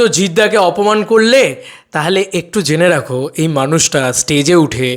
তো জিদ্দাকে অপমান করলে, তাহলে একটু জেনে রাখো, এই মানুষটা স্টেজে উঠে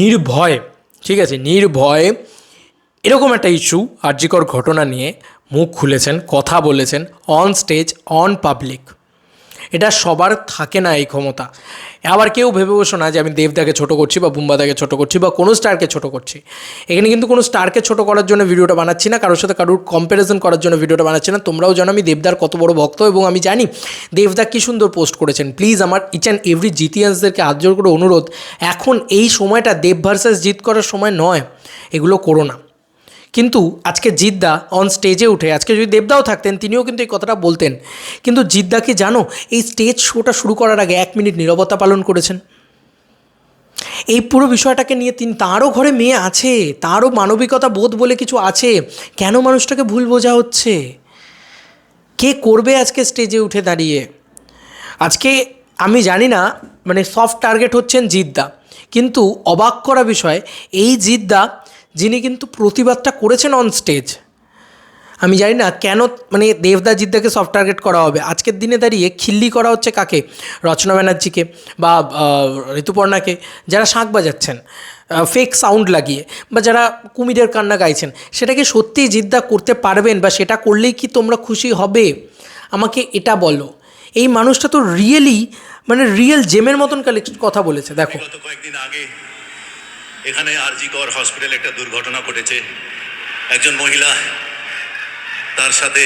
নির্ভয়, ঠিক আছে, নির্ভয় এরকম একটা ইস্যু আর্যিকর ঘটনা নিয়ে মুখ খুলেছেন, কথা বলেছেন অন স্টেজ অন পাবলিক এটা সবার থাকে না এই ক্ষমতা। আবার কেউ ভেবে বসো না যে আমি দেবদাকে ছোট করছি বা বুম্বাদাকে ছোট করছি বা কোনো স্টারকে ছোট করছি। এখানে কিন্তু কোনো স্টারকে ছোট করার জন্য ভিডিওটা বানাচ্ছি না, কারোর সাথে কারোর কম্প্যারিজন করার জন্য ভিডিওটা বানাচ্ছি না। তোমরাও জানো আমি দেবদার কত বড় ভক্ত এবং আমি জানি দেবদা কী সুন্দর পোস্ট করেছেন। প্লিজ আমার ইচ অ্যান্ড এভরি জিতিয়ান্সদেরকে হাত জোর করে অনুরোধ, এখন এই সময়টা দেব ভার্সাস জিত করার সময় নয়। এগুলো করো না। কিন্তু আজকে জিদ্দা অন স্টেজে উঠে, আজকে যদি দেবদাও থাকতেন, তিনিও কিন্তু এই কথাটা বলতেন। কিন্তু জিদ্দা কি জানো, এই স্টেজ শোটা শুরু করার আগে এক মিনিট নীরবতা পালন করেছেন। এই পুরো বিষয়টাকে নিয়ে তিনি, তারও ঘরে মেয়ে আছে, তারও মানবিকতা বোধ বলে কিছু আছে, কেন মানুষটাকে ভুল বোঝা হচ্ছে? কে করবে আজকে স্টেজে উঠে দাঁড়িয়ে? আজকে আমি জানি না মানে সফট টার্গেট হচ্ছেন জিদ্দা। কিন্তু অবাক করা বিষয়, এই জিদ্দা যিনি কিন্তু প্রতিবাদটা করেছেন অন স্টেজ আমি জানি না কেন মানে দেবদা জিদ্দাকে সফট টার্গেট করা হবে। আজকের দিনে দাঁড়িয়ে খিল্লি করা হচ্ছে কাকে? রচনা ব্যানার্জিকে বা ঋতুপর্ণাকে। যারা শাঁখ বাজাচ্ছেন ফেক সাউন্ড লাগিয়ে বা যারা কুমিরের কান্না গাইছেন সেটাকে সত্যিই জিদ্দা করতে পারবেন বা সেটা করলেই কি তোমরা খুশি হবে? আমাকে এটা বলো। এই মানুষটা তো রিয়েলি মানে রিয়েল জেমের মতন কালেক্ট কথা বলেছে, দেখো। কয়েকদিন আগে এখানে আরজি কর হসপিটালে একটা দুর্ঘটনা ঘটেছে। একজন মহিলা তার সাথে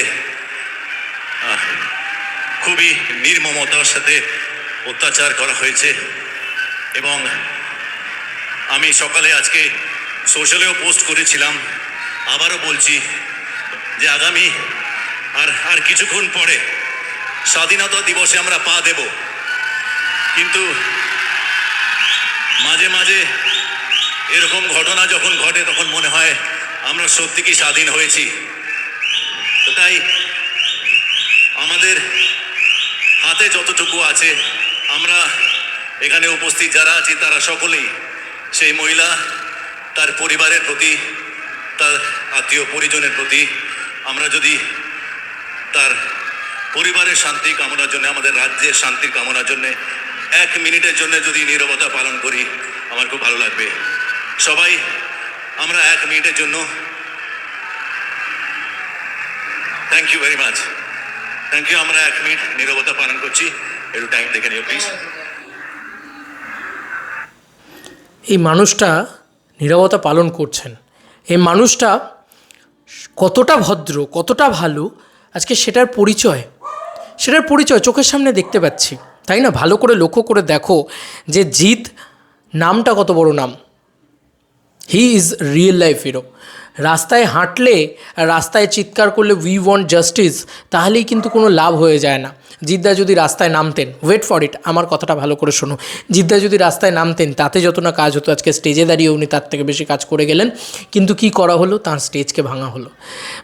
খুবই নির্মমতার সাথে অত্যাচার করা হয়েছে এবং আমি সকালে আজকে সোশ্যালেও পোস্ট করেছিলাম, আবারও বলছি যে আগামী আর আর কিছুক্ষণ পরে স্বাধীনতা দিবসে আমরা পা দেব। কিন্তু মাঝে মাঝে এরকম ঘটনা যখন ঘটে, তখন মনে হয় আমরা সত্যি কি স্বাধীন হয়েছি। তাই আমাদের হাতে যতটুকু আছে, আমরা এখানে উপস্থিত যারা আছি, তারা সকলেই সেই মহিলা, তার পরিবারের প্রতি, তার আত্মীয় পরিজনের প্রতি, আমরা যদি তার পরিবারের শান্তি কামনার জন্য, আমাদের রাজ্যের শান্তির কামনার জন্য, এক মিনিটের জন্য যদি নীরবতা পালন করি, আমার খুব ভালো লাগবে। সবাই, আমরা এক মিনিটের জন্য thank you very much thank you আমরা এক মিনিট নীরবতা পালন করছি। একটু টাইম দেখে নিও প্লিজ এই মানুষটা নীরবতা পালন করছেন। এই মানুষটা কতটা ভদ্র, কতটা ভালো, আজকে সেটার পরিচয় সেটার পরিচয় চোখের সামনে দেখতে পাচ্ছি, তাই না? ভালো করে লক্ষ্য করে দেখো যে জিৎ নামটা কত বড় নাম। He is real life hero রাস্তায় হাঁটলে রাস্তায় চিৎকার করলে উই ওয়ান্ট জাস্টিস তাহলেই কিন্তু কোনো লাভ হয়ে যায় না। জিদ্দা যদি রাস্তায় নামতেন ওয়েট ফর ইট আমার কথাটা ভালো করে শোনো। জিদ্দা যদি রাস্তায় নামতেন, তাতে যত না কাজ হতো, আজকে স্টেজে দাঁড়িয়ে উনি তার থেকে বেশি কাজ করে গেলেন। কিন্তু কি করা হলো? তার স্টেজকে ভাঙা হলো।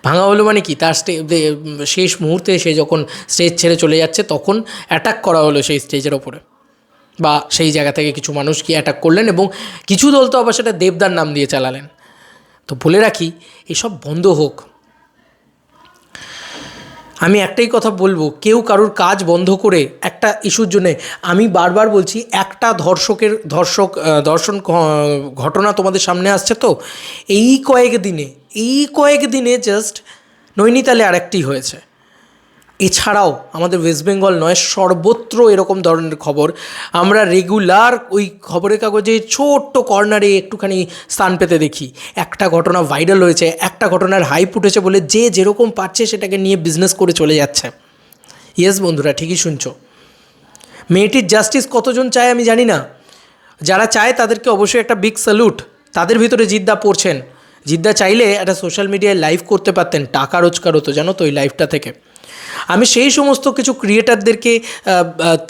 ভাঙা হলো মানে কি? তার স্টে দে- শেষ মুহূর্তে সে যখন স্টেজ ছেড়ে চলে যাচ্ছে, তখন অ্যাটাক করা হলো সেই স্টেজের ওপরে। বা সেই জায়গা থেকে কিছু মানুষ কি অ্যাটাক করলেন এবং কিছু দল তো আবার সেটা দেবদার নাম দিয়ে চালালেন। তো বলে রাখি, এসব বন্ধ হোক। আমি একটাই কথা বলব, কেউ কারোর কাজ বন্ধ করে একটা ইস্যুর জন্যে আমি বারবার বলছি, একটা ধর্ষকের, ধর্ষক ধর্ষণ ঘটনা তোমাদের সামনে আসছে তো, এই কয়েক দিনে, এই কয়েক দিনে জাস্ট নৈনিতালে আরেকটি হয়েছে। এছাড়াও আমাদের ওয়েস্ট বেঙ্গল নয়, সর্বত্র এরকম ধরনের খবর। আমরা রেগুলার ওই খবরের কাগজে ছোট্ট কর্নারে একটুখানি স্থান পেতে দেখি। একটা ঘটনা ভাইরাল হয়েছে, একটা ঘটনার হাইপ উঠেছে বলে যে যেরকম পাচ্ছে সেটাকে নিয়ে বিজনেস করে চলে যাচ্ছে। ইয়েস বন্ধুরা, ঠিকই শুনছো। মেয়েটির জাস্টিস কতজন চায় আমি জানি না। যারা চায় তাদেরকে অবশ্যই একটা বিগ স্যালুট তাদের ভিতরে জিদ্দা পড়ছেন। জিদ্দা চাইলে একটা সোশ্যাল মিডিয়ায় লাইভ করতে পারতেন, টাকা রোজগার হতো, জানো তো, ওই লাইভটা থেকে। আমি সেই সমস্ত কিছু ক্রিয়েটারদেরকে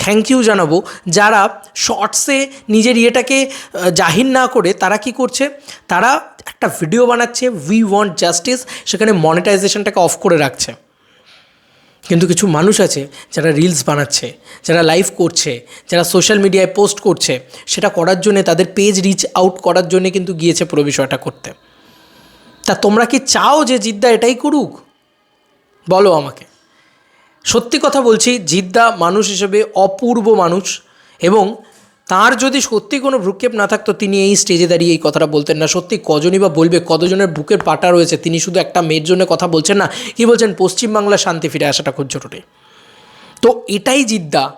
থ্যাংক ইউ জানাব, যারা শর্টসে নিজের ইয়েটাকে জাহির না করে তারা কি করছে? তারা একটা ভিডিও বানাচ্ছে উই ওয়ান্ট জাস্টিস সেখানে মনিটাইজেশনটাকে অফ করে রাখছে। কিন্তু কিছু মানুষ আছে যারা রিলস বানাচ্ছে, যারা লাইভ করছে, যারা সোশ্যাল মিডিয়ায় পোস্ট করছে, সেটা করার জন্যে, তাদের পেজ রিচ আউট করার জন্যে কিন্তু গিয়েছে পুরো বিষয়টা করতে। তা তোমরা কি চাও যে জিদ্দা এটাই করুক? বলো আমাকে। সত্যি কথা বলছি, জিদ্দা মানুষ হিসেবে অপূর্ব মানুষ এবং তার যদি সত্যি কোনো ভ্রুক্ষেপ না থাকতো, তিনি এই স্টেজে দাঁড়িয়ে এই কথাটা বলতেন না। সত্যি কজনই বা বলবে, কতজনের বুকের পাটা রয়েছে, তিনি শুধু একটা মেয়ের জন্য কথা বলছেন না, কি বলছেন? পশ্চিমবাংলার শান্তি ফিরে আসাটা খুব জরুরি। তো এটাই জিদ্দা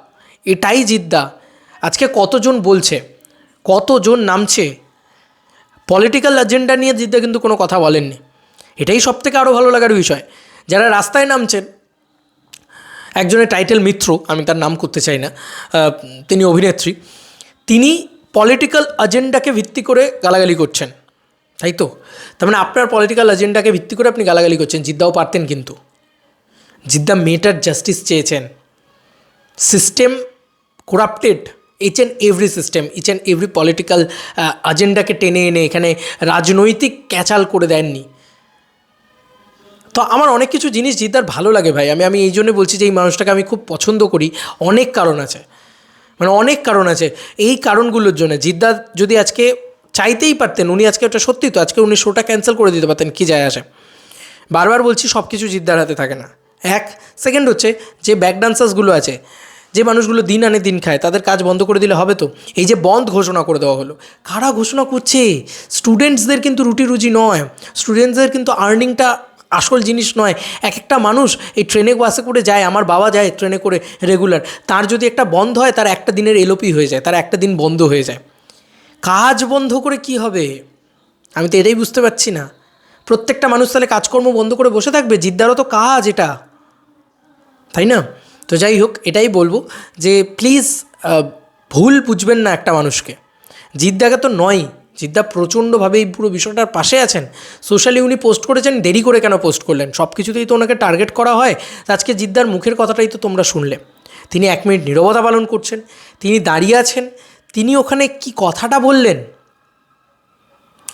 এটাই জিদ্দা। আজকে কতজন বলছে, কতজন নামছে? পলিটিক্যাল এজেন্ডা নিয়ে জিদ্দা কিন্তু কোনো কথা বলেননি। এটাই সব থেকে আরও ভালো লাগার বিষয়। যারা রাস্তায় নামছেন একজনের টাইটেল মিত্র, আমি তার নাম করতে চাই না তিনি অভিনেত্রী, তিনি পলিটিক্যাল এজেন্ডাকে ভিত্তি করে গালাগালি করছেন। তাই তো? তার মানে আপনার পলিটিক্যাল এজেন্ডাকে ভিত্তি করে আপনি গালাগালি করছেন, জিদ্দাও পারতেন কিন্তু। জিদ্দা মেয়েটার জাস্টিস চেয়েছেন। System corrupted each and every system each and every political এজেন্ডাকে টেনে এনে এখানে রাজনৈতিক ক্যাচাল করে দেননি। তো আমার অনেক কিছু জিনিস জিদ্দার ভালো লাগে ভাই। আমি আমি এই জন্য বলছি যে এই মানুষটাকে আমি খুব পছন্দ করি। অনেক কারণ আছে। মানে অনেক কারণ আছে। এই কারণগুলোর জন্য জিদ্দা যদি আজকে চাইতেই পারতেন, উনি আজকে ওটা সত্যি তো, আজকে উনি শোটা ক্যান্সেল করে দিতে পারতেন, কী যায় আসে। বারবার বলছি সব কিছু জিদ্দার হাতে থাকে না। এক সেকেন্ড হচ্ছে যে ব্যাক ডান্সার্সগুলো আছে, যে মানুষগুলো দিন আনে দিন খায়, তাদের কাজ বন্ধ করে দিলে হবে তো? এই যে বন্ধ ঘোষণা করে দেওয়া হলো। কারা ঘোষণা করছে? স্টুডেন্টসদের কিন্তু রুটি রুজি নয়। স্টুডেন্টসদের কিন্তু আর্নিংটা আসল জিনিস নয় এক একটা মানুষ এই ট্রেনে বাসে করে যায়, আমার বাবা যায় ট্রেনে করে রেগুলার তার যদি একটা বন্ধ হয়, তার একটা দিনের এলোপি হয়ে যায়, তার একটা দিন বন্ধ হয়ে যায়। কাজ বন্ধ করে কি হবে? আমি তো এটাই বুঝতে পারছি না। প্রত্যেকটা মানুষ তাহলে কাজকর্ম বন্ধ করে বসে থাকবে? জিদ্দারও তো কাজ এটা। তাই না? তো যাই হোক, এটাই বলব যে প্লিজ ভুল বুঝবেন না একটা মানুষকে। জিদ্দাকে তো নয় জিদ্দা প্রচণ্ডভাবে এই পুরো বিষয়টার পাশে আছেন। সোশ্যালি উনি পোস্ট করেছেন, দেরি করে কেন পোস্ট করলেন? সব কিছুতেই তো ওনাকে টার্গেট করা হয়। আজকে জিদ্দার মুখের কথাটাই তো তোমরা শুনলে। তিনি এক মিনিট নীরবতা পালন করছেন, তিনি দাঁড়িয়ে আছেন, তিনি ওখানে কি কথাটা বললেন?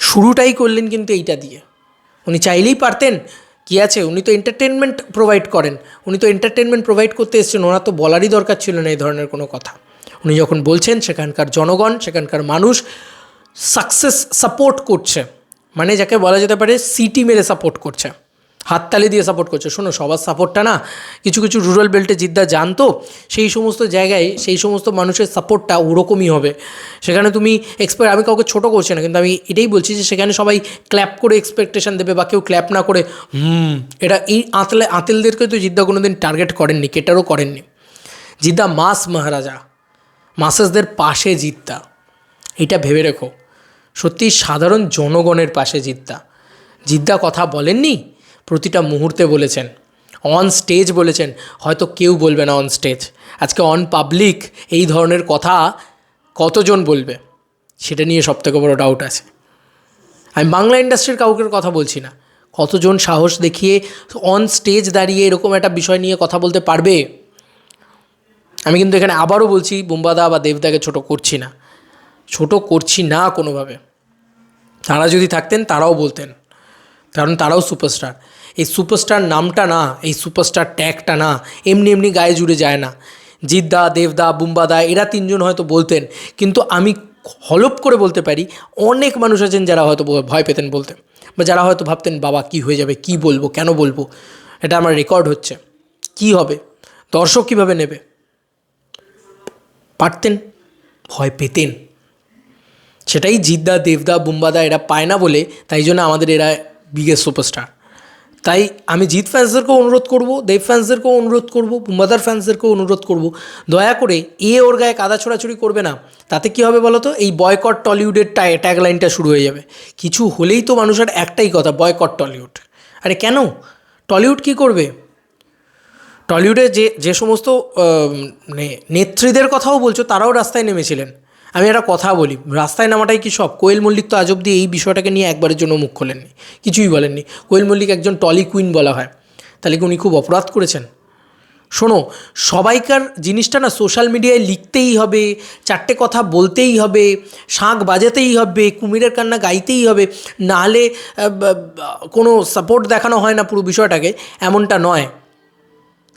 শুরুটাই করলেন কিন্তু এইটা দিয়ে। উনি চাইলেই পারতেন, কি আছে? উনি তো এন্টারটেনমেন্ট প্রোভাইড করেন। উনি তো এন্টারটেনমেন্ট প্রোভাইড করতে এসেছেন, ওনার তো বলারই দরকার ছিল না এই ধরনের কোনো কথা। উনি যখন বলছেন, সেখানকার জনগণ, সেখানকার মানুষ সাকসেস সাপোর্ট করছে। মানে যাকে বলা যেতে পারে সিটি মেরে সাপোর্ট করছে। হাততালি দিয়ে সাপোর্ট করছে। শোনো, সবার সাপোর্টটা না, কিছু কিছু রুরাল বেল্টে জিদ্দা জানতো, সেই সমস্ত জায়গায়, সেই সমস্ত মানুষের সাপোর্টটা ওরকমই হবে। সেখানে তুমি এক্সপেক্ট আমি কাউকে ছোটো করছি না, কিন্তু আমি এটাই বলছি যে সেখানে সবাই ক্ল্যাপ করে এক্সপেকটেশন দেবে বা কেউ ক্ল্যাপ না করে, হুম, এটা এই আঁতলে, আঁতেলদেরকে তো জিদ্দা কোনো দিন টার্গেট করেননি কেটারও করেননি। জিদ্দা মাস মহারাজা, মাসেসদের পাশে জিদ্দা। এটা ভেবে রেখো। সত্যি সাধারণ জনগণের পাশে জিদ্দা। জিদ্দা কথা বলেননি? প্রতিটা মুহূর্তে বলেছেন। অন স্টেজ বলেছেন। হয়তো কেউ বলবে না অন স্টেজ আজকে অন পাবলিক এই ধরনের কথা কতজন বলবে? সেটা নিয়ে সবথেকে বড় ডাউট আছে। আমি বাংলা ইন্ডাস্ট্রির কাউকে কথা বলছি না। কতজন সাহস দেখিয়ে অন স্টেজ দাঁড়িয়ে এরকম একটা বিষয় নিয়ে কথা বলতে পারবে? আমি কিন্তু এখানে আবারও বলছি, বুম্বাদা বা দেবদাকে ছোট করছি না। ছোট করছি না কোনোভাবে। তারা যদি থাকতেন, তারাও বলতেন। কারণ তারাও সুপারস্টার। এই সুপারস্টার নামটা না, এই সুপারস্টার ট্যাগটা না, এমনি এমনি গায়ে জুড়ে যায় না। জিদ্দা, দেবদা, বুম্বাদা, এরা তিনজন হয়তো বলতেন, কিন্তু আমি হলপ করে বলতে পারি, অনেক মানুষ আছেন যারা হয়তো ভয় পেতেন বলতে। বা যারা হয়তো ভাবতেন, বাবা, কি হয়ে যাবে, কি বলব, কেন বলব? এটা আমার রেকর্ড হচ্ছে। কি হবে? দর্শক কীভাবে নেবে? পারতেন? ভয় পেতেন? সেটাই জিদ্দা, দেবদা, বুম্বাদা এরা পায় না বলে তাই জন্য আমাদের এরা বিগেস্ট সুপারস্টার তাই আমি জিৎ ফ্যান্সদেরকেও অনুরোধ করব, দেব ফ্যান্সদেরকেও অনুরোধ করব, বুম্বাদার ফ্যান্সদেরকেও অনুরোধ করব। দয়া করে এ ওর গায়ে কাদা ছোড়াছুড়ি করবে না। তাতে কী হবে বলো তো এই বয়কট টলিউডের ট্যাগ লাইনটা শুরু হয়ে যাবে। কিছু হলেই তো মানুষের একটাই কথা বয়কট টলিউড আরে কেন? টলিউড কী করবে? টলিউডে যে যে সমস্ত মানে নেত্রীদের কথাও বলছো, তারাও রাস্তায় নেমেছিলেন। আমি একটা কথা বলি, রাস্তায় নামাটাই কি সব? কোয়েল মল্লিক তো আজ অব্দি এই বিষয়টাকে নিয়ে একবারের জন্য মুখ খোলেননি, কিছুই বলেননি। কোয়েল মল্লিক একজন টলি কুইন বলা হয়, তাহলে কি উনি খুব অপরাধ করেছেন? শোনো, সবাইকার জিনিসটা না সোশ্যাল মিডিয়ায় লিখতেই হবে, চারটে কথা বলতেই হবে, শাঁখ বাজাতেই হবে, কুমিরের কান্না গাইতেই হবে, নাহলে কোনো সাপোর্ট দেখানো হয় না পুরো বিষয়টাকে, এমনটা নয়।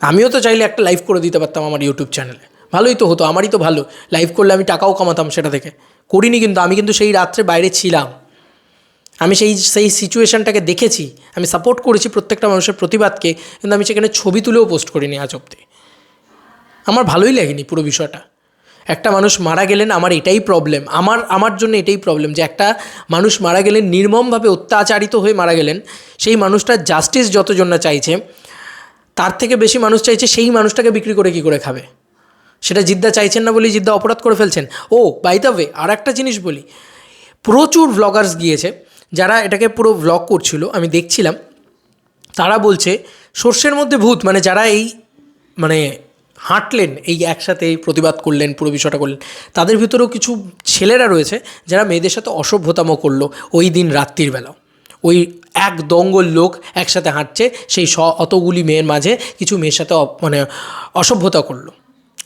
আমিও তো চাইলে একটা লাইভ করে দিতে পারতাম আমার ইউটিউব চ্যানেলে। ভালোই তো হতো, আমারই তো ভালো। লাইভ করলে আমি টাকাও কামাতাম সেটা থেকে। করিনি কিন্তু, আমি কিন্তু সেই রাত্রে বাইরে ছিলাম। আমি সেই সেই সিচুয়েশনটাকে দেখেছি। আমি সাপোর্ট করেছি প্রত্যেকটা মানুষের প্রতিবাদকে, কিন্তু আমি সেখানে ছবি তুলেও পোস্ট করিনি আজ অব্দি আমার ভালোই লাগেনি পুরো বিষয়টা। একটা মানুষ মারা গেলেন, আমার এটাই প্রবলেম আমার আমার জন্য এটাই প্রবলেম যে একটা মানুষ মারা গেলেন, নির্মমভাবে অত্যাচারিত হয়ে মারা গেলেন, সেই মানুষটার জাস্টিস যতজন না চাইছে, তার থেকে বেশি মানুষ চাইছে, সেই মানুষটাকে বিক্রি করে কি করে খাবে? সেটা জিদ্দা চাইছেন না বলেই জিদ্দা অপরাধ করে ফেলছেন। ও বাই ওয়ে আর একটা জিনিস বলি। প্রচুর ভ্লগার্স গিয়েছে, যারা এটাকে পুরো ভ্লগ করছিল, আমি দেখছিলাম। তারা বলছে, সর্ষের মধ্যে ভূত মানে যারা এই মানে হাঁটলেন, এই একসাথে প্রতিবাদ করলেন, পুরো বিষয়টা করলেন, তাদের ভিতরেও কিছু ছেলেরা রয়েছে, যারা মেয়েদের সাথে অসভ্যতাম করল ওই দিন রাত্রির বেলা। ওই এক দঙ্গল লোক একসাথে হাঁটছে, সেই স, অতগুলি মেয়ের মাঝে কিছু মেয়ের সাথে মানে অসভ্যতা করল।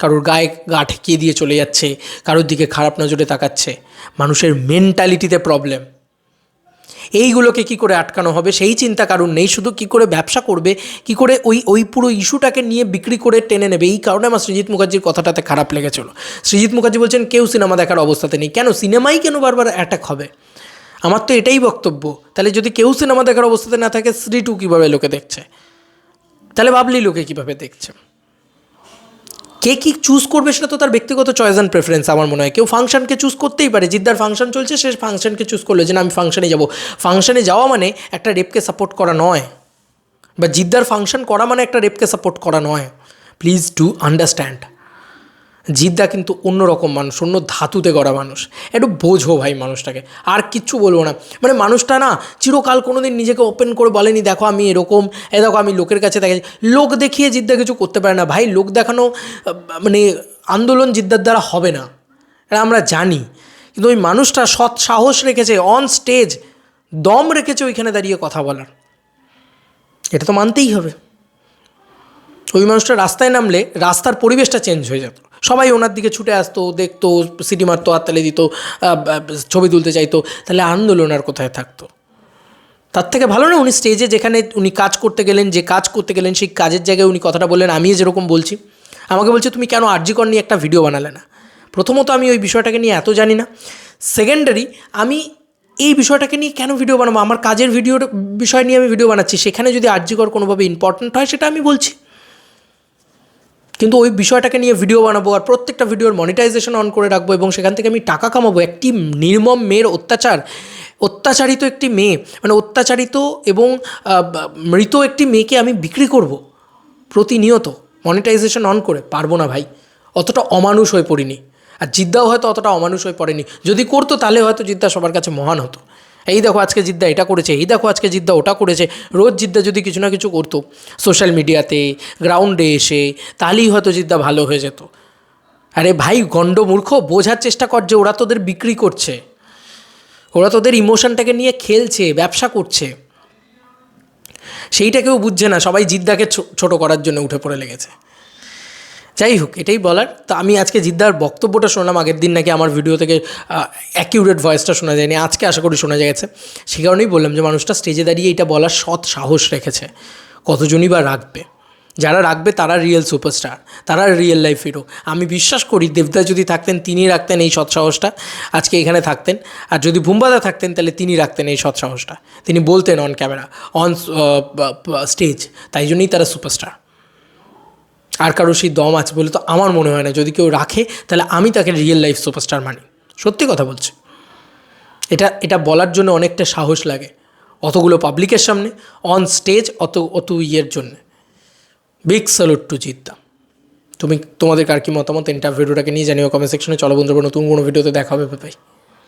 কারোর গায়ে গা ঠেকিয়ে দিয়ে চলে যাচ্ছে, কারোর দিকে খারাপ নজরে তাকাচ্ছে। মানুষের মেন্টালিটিতে প্রবলেম এইগুলোকে কি করে আটকানো হবে? সেই চিন্তা কারণ নেই, শুধু কি করে ব্যবসা করবে, কি করে ওই ওই পুরো ইস্যুটাকে নিয়ে বিক্রি করে টেনে নেবে? এই কারণে আমার সৃজিৎ মুখার্জির কথাটাতে খারাপ লেগেছিল। সৃজিৎ মুখার্জি বলছেন, কেউ সিনেমা দেখার অবস্থাতে নেই। কেন? সিনেমাই কেন বারবার অ্যাটাক হবে? আমার তো এটাই বক্তব্য। তাহলে যদি কেউ সিনেমা দেখার অবস্থাতে না থাকে, স্ত্রী টু কীভাবে লোকে দেখছে? তাহলে ভাবলি লোকে কীভাবে দেখছে? কে কি চুজ করবে সেটা তো তার ব্যক্তিগত চয়েস অ্যান্ড প্রেফারেন্স আমার মনে হয়। কেউ ফাংশনকে চুজ করতেই পারে। জিদ্দার ফাংশন চলছে, সে ফাংশনকে চুজ করল যে, না, আমি ফাংশনে যাব। ফাংশনে যাওয়া মানে একটা রেপকে সাপোর্ট করা নয়। বা জিদ্দার ফাংশন করা মানে একটা রেপকে সাপোর্ট করা নয়। প্লিজ টু আন্ডারস্ট্যান্ড জিদ্দা কিন্তু অন্যরকম মানুষ, অন্য ধাতুতে গড়া মানুষ। একটু বোঝো ভাই মানুষটাকে। আর কিচ্ছু বলব না। মানে মানুষটা না চিরকাল কোনো দিন নিজেকে ওপেন করে বলেনি, দেখো আমি এরকম, এ দেখো আমি লোকের কাছে দেখে লোক দেখিয়ে জিদ্দা কিছু করতে পারে না। ভাই, লোক দেখানো মানে আন্দোলন জিদ্দার দ্বারা হবে না। এটা আমরা জানি। কিন্তু ওই মানুষটা সৎ সাহস রেখেছে অন স্টেজ দম রেখেছে ওইখানে দাঁড়িয়ে কথা বলার। এটা তো মানতেই হবে। ওই মানুষটা রাস্তায় নামলে রাস্তার পরিবেশটা চেঞ্জ হয়ে যেত। সবাই ওনার দিকে ছুটে আসতো, দেখতো সিটি মারতো, হাততালি দিত ছবি তুলতে চাইতো, তাহলে আন্দোলন আর কোথায় থাকতো? তার থেকে ভালো না, উনি স্টেজে যেখানে উনি কাজ করতে গেলেন, যে কাজ করতে গেলেন, সেই কাজের জায়গায় উনি কথাটা বললেন, আমি যেরকম বলছি। আমাকে বলছে, তুমি কেন আর্জিকর নিয়ে একটা ভিডিও বানালে না? প্রথমত আমি ওই বিষয়টাকে নিয়ে এত জানি না। সেকেন্ডারি আমি এই বিষয়টাকে নিয়ে কেন ভিডিও বানাবো? আমার কাজের ভিডিওর বিষয় নিয়ে আমি ভিডিও বানাচ্ছি। সেখানে যদি আর্জিকর কোনোভাবে ইম্পর্ট্যান্ট হয়, সেটা আমি বলছি। কিন্তু ওই বিষয়টাকে নিয়ে ভিডিও বানাবো আর প্রত্যেকটা ভিডিওর মনিটাইজেশন অন করে রাখব এবং সেখান থেকে আমি টাকা কামাবো। একটি নির্মম মেয়ের অত্যাচার, অত্যাচারিত একটি মেয়ে মানে অত্যাচারিত এবং মৃত একটি মেয়েকে আমি বিক্রি করব প্রতিনিয়ত মনিটাইজেশন অন করে। পারব না ভাই, অতটা অমানুষ হয়ে পড়িনি। আর জিদ্দাও হয়তো অতটা অমানুষ হয়ে পড়েনি। যদি করতো তাহলে হয়তো জিদ্দা সবার কাছে মহান হতো। এই দেখো আজকে জিদ্দা এটা করেছে, এই দেখো আজকে জিদ্দা ওটা করেছে। রোজ জিদ্দা যদি কিছু না কিছু করতো সোশ্যাল মিডিয়াতে গ্রাউন্ডে এসে, তাহলেই হয়তো জিদ্দা ভালো হয়ে যেত। আরে ভাই গণ্ড মূর্খ বোঝার চেষ্টা কর যে ওরা তোদের বিক্রি করছে। ওরা তোদের ইমোশনটাকে নিয়ে খেলছে, ব্যবসা করছে। সেইটা কেউ বুঝছে না, সবাই জিদ্দাকে ছোট করার জন্য উঠে পড়ে লেগেছে। যাই হোক এটাই বলার। তো আমি আজকে জিদ্দার বক্তব্যটা শুনলাম, আগের দিন নাকি আমার ভিডিও থেকে অ্যাকিউরেট ভয়েসটা শোনা যায়নি, আজকে আশা করি শোনা গেছে। সে কারণেই বললাম যে, মানুষটা স্টেজে দাঁড়িয়ে এটা বলার সৎ সাহস রেখেছে। কতজনই বা রাখবে? যারা রাখবে তারা রিয়েল সুপারস্টার তারা রিয়েল লাইফ হিরো আমি বিশ্বাস করি দেবদা যদি থাকতেন, তিনি রাখতেন এই সৎ সাহসটা। আজকে এখানে থাকতেন। আর যদি ভুম্বাদা থাকতেন, তাহলে তিনি রাখতেন এই সৎ সাহসটা। তিনি বলতেন অন ক্যামেরা অন স্টেজ তাই জন্যই তারা সুপারস্টার আর কারও সেই দম আছে বলে তো আমার মনে হয় না। যদি কেউ রাখে, তাহলে আমি তাকে রিয়েল লাইফ সুপারস্টার মানি। সত্যি কথা বলছি। এটা এটা বলার জন্য অনেকটা সাহস লাগে। অতগুলো পাবলিকের সামনে অন স্টেজ অত অত ইয়ের জন্যে। বিগ স্যালুট টু জিদ্দা তুমি, তোমাদের কার কি মতামত? ইন্টার ভিডিওটাকে নিয়ে জানিও কমেন্ট সেকশনে চলো বন্ধুরা, নতুন কোনো ভিডিওতে দেখা হবে। ভাই